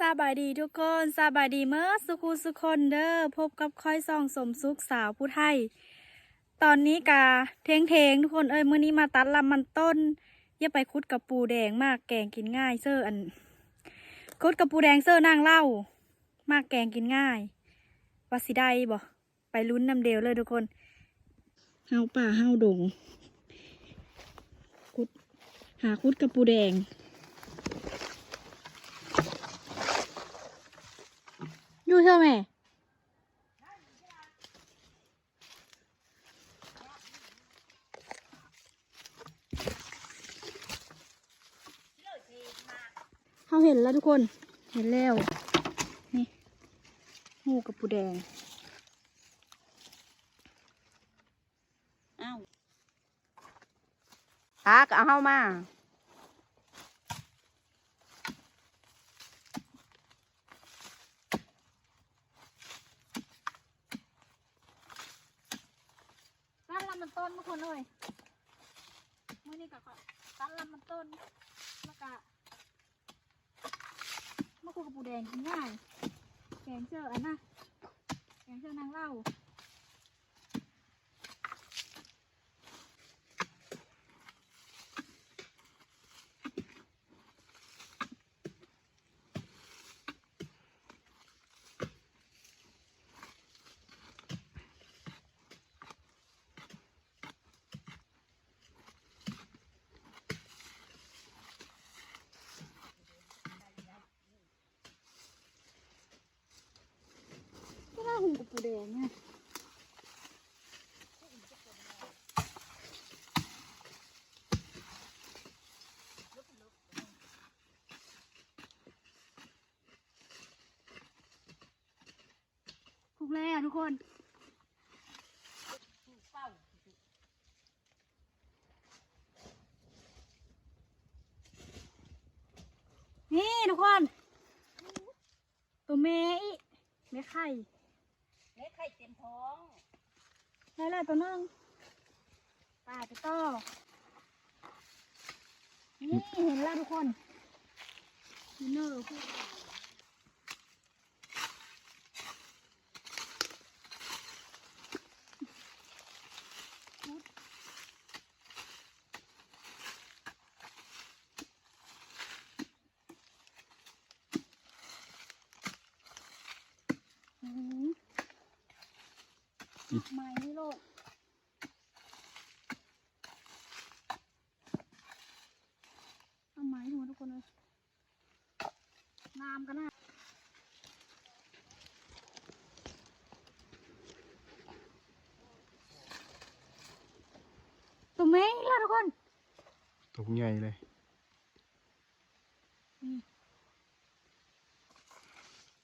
สบายดีทุกคนสบายดีเมื่อสุขุสุคนเด้อพบกับค่อยส่องสมสุขสาวผู้ไทย ตอนนี้กาเทงเทงทุกคนเอ้ยมื้อนี้มาตัดลำมันต้นอย่าไปคุดกับปูแดงมากแกงกินง่ายเสื้ออัน คุดกับปูแดงเสื้อนางเล่า มากแกงกินง่ายว่าสิได้บ่ไปลุ้นนำเดียวเลยทุกคนเฮาป่าเฮาดงคุดหาคุดกับปูแดง อยู่เท่าไหมเขาเห็นแล้วทุกคน เห็นแล้ว นี่หูกับปูแดง อ้าวตากเอาเฮามา ต้นทุกคนเลยมื่อนี้ก็ตัดลำมันต้นแล้วก็มะกรูดกับปูแดงกินง่ายแกงเจออันน่ะแกงเจอนางเล่า แดงไงถูกแล้วทุกคนนี่ทุกคน ตัวเมอีเมไข่ เล็กไข่เต็มท้องได้แล้วตัวนึงปาไปต่อนี่เห็นแล้วทุกคนนี่เนอร์ ไม้นี่โลดเอาไม้หัวทุกคนเลยน้ำกันนะตัวแมงล่ะทุกคนตกใหญ่เลย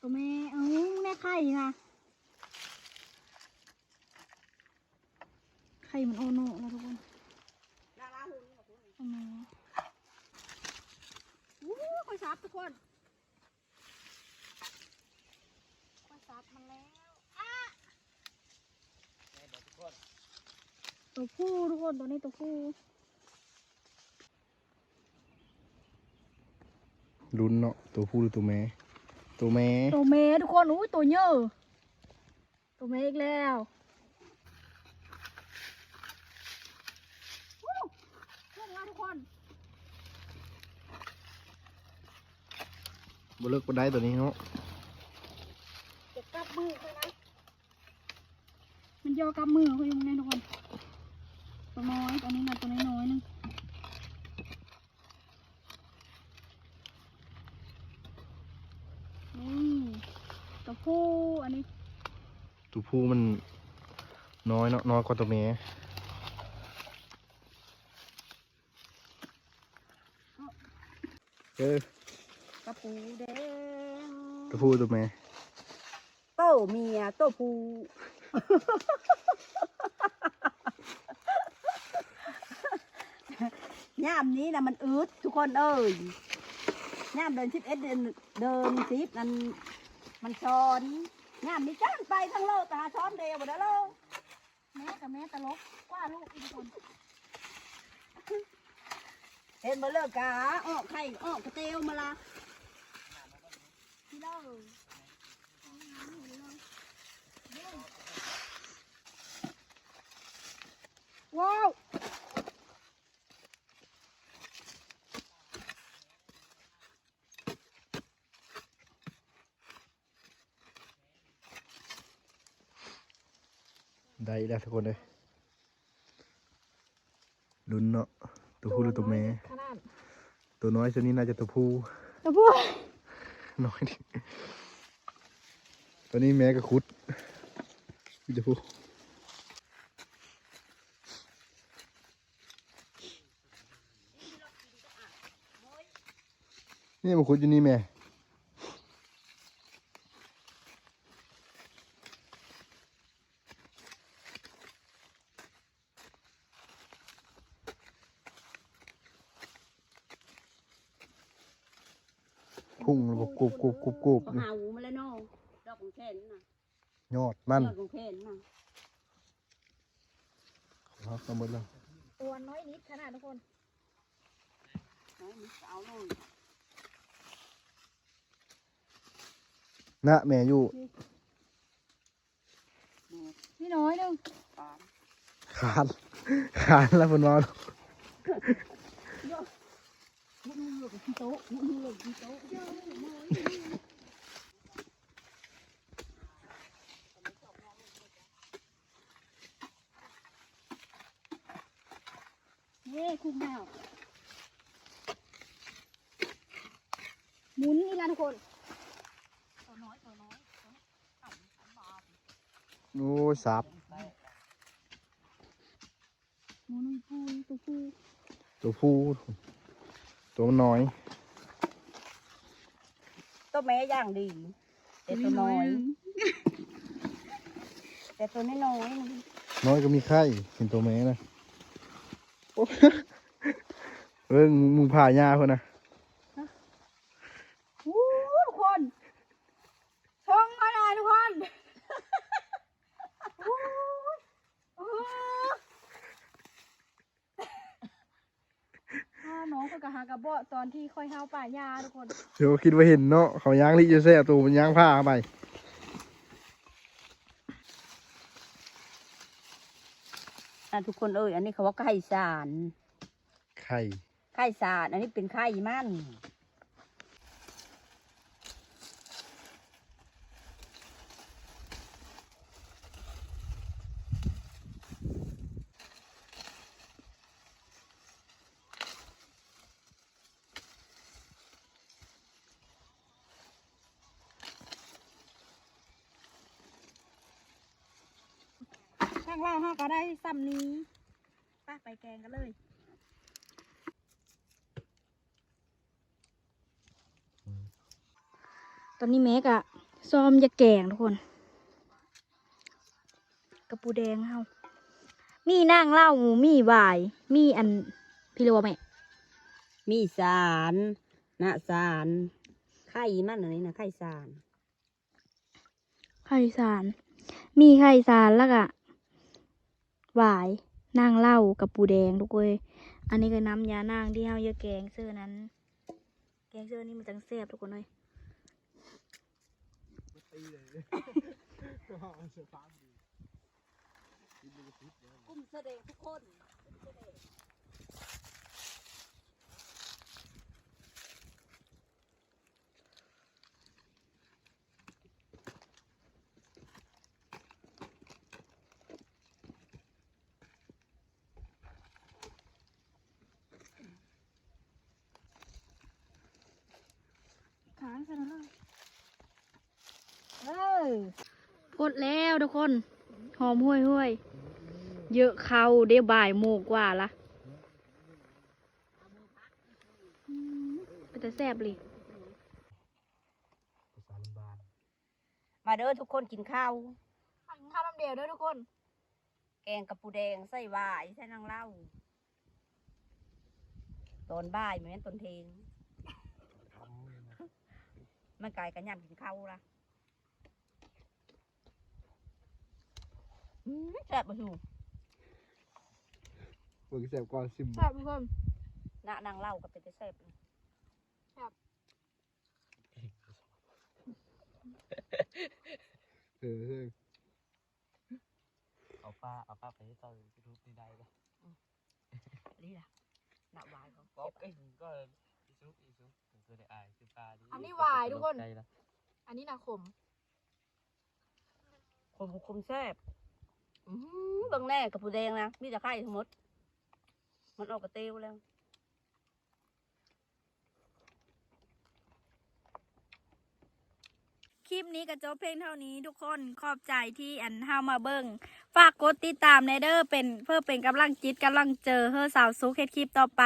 ตัวแม่เอ้ยแม่ไข่นะ ข่มันโอโน่แล้วทุกคนลาลาหุ่นกับคุณตัวแม่วู้คอยซับทุกคนคอยซับมันแล้วอะตัวผู้ทุกคนตัวนี้ตัวผู้ลุ้นเนาะตัวผู้หรือตัวแม่ตัวแม่ตัวเมย์ทุกคนอุ้ยตัวเยอะตัวเมย์อีกแล้ววู้เพื่อนเราทุกคน บ่เลิกบ่ได้ตัวนี้เนาะเก็บกับมือเลยนะ มันโยกับมือเขาอยู่ในทุกคนตัวน้อยตัวนี้นะตัวน้อยๆนึงนี่ตัวผู้อันนี้ ตัวผู้มันน้อยเนาะน้อยกว่าตัวแม่เออก ระปูแดงตัวผู้ตัวแม่โตเมียโตผู้ย่ามนี้นะมันอืดทุกคนเอ้ยย่ามเดินสิบเอ็ดเดินเดินสิบนั่นมันช้อนย่ามนี้จ้างไปทั้งโลกแต่หาช้อนเดียวหมดแล้วโลกแม่กับแม่ตลกกว่าลูกอีกคนเห็นมาเลิกกาออกไข่ออกกระเตียวมาละ ว้าวได้แล้วทุกคนเลยลุ้นเนาะตัวผู้หรือตัวแม่ ขนาดตัวน้อยตัวนี้น่าจะตัวผู้ตัวผู้ น้อยดิตอนนี้แม่ก็คุดดูนี่มันคุดอยู่นี่แม่พุ่งแล้ว บอกกรุบกรุบกรุบกรุบก็หาหูมาแล้วเนาะดอกของแค่นน่ะยอดมันยอดของแค่นน่ะครับสมมติแล้วตัวน้อยนิดขนาดทุกคนน้อยนิดเอาเลยนะแม่อยู่นี่น้อยหนึงปานขานขานแล้วเพิ่นว่ามุ้งลู กที่โต๊ะมุ้งลูกที่โต๊ะเย้คุ้มแมวหมุนนี่ละทุกคนตัวน้อยตัวน้อยโอ้สับหมุนตัวผู้ตัวผู้ ตัวมันน้อย ตัวแม่ย่างดี แต่ตัวน้อย แต่ตัวน้อยๆมันน้อยก็มีไข่เห็นตัวแม่นะโอ้เรื่องมึงผ่ายาคนนะ วู้ทุกคนชงมาหน่อยทุกคนวู้วู้ อ่าน้องเพิ่นก็หากระเบาะตอนที่ค่อยเฮาป่ายาทุกคนเดี๋ยวคิดว่าเห็นเนาะเขาย่างลิจะแซ่ตัวมันย่างผ้าเข้าไปอะทุกคนเอ้ยอันนี้เขาว่าไข่สารไข่ไข่สารอันนี้เป็นไข่มัน ข้างล่างเฮาก็ได้ซ้ำนี้ป้าไปแกงกันเลยตอนนี้แม็กอะซ้อมจะแกงทุกคน กระปูแดงเฮามีนางเล่ามีวาย มีอันพี่เรียกว่าแม่มีสารนะสารไข่มันอันนี้นะไข่สารไข่สาร มีไข่สารแล้วก็ หวายนางเล่ากับปูแดงทุกคนอันนี้ก็น้ำยานางที่เฮาเยอะแกงเสื้อนั้น แกงเสื้อนี่มันจังแซ่บทุกคนเลยกุ้มแสดงทุกคน ขางขนาดเออพ ดแล้วทุกคน หอมห้วยห้วยๆเยอะเขาเดี๋ยวบ่ายโมงกว่าละอืมเป็นแต่แซ่บเลยภาษาลำบานมาเด้อทุกคนกินข้าวข้าวน้ำเดียวด้วยทุกคน แกงกับปูแดงใส่หวายใส่นางเล่าตอนบ่ายเหมือนตอนเทงมันกลายกันยำกินข้าวละอืม แซ่บบ่หูเบิกแซ่บก่อนซิมแซ่บทุกคนหน้านางเล่าก็เป็นแต่แซ่บเลยเออเฮ้ยเอาป้าเอาป้าไปให้ต่อยูทูบนี่ได้ปะนี่ล่ะหน้าหวายของก็เอ้ยก็อีซุกอีซุกผมเคยได้อายคือป้าดิอันนี้หวายทุกคนใจละอันนี้นะขมคมคมแซ่บ บิ่งแน่กับผู้แดงนะมีแต่ไข่ทั้งหมด มันออกกระเตียวแล้วคลิปนี้ก็จบเพลงเท่านี้ทุกคนขอบใจที่อันเฮามาเบิ่งฝากกดติดตามในเด้อเป็นเพื่อเป็นกำลังจิตกำลังเจอเฮอสาวซุกเฮ็ดคลิปต่อไป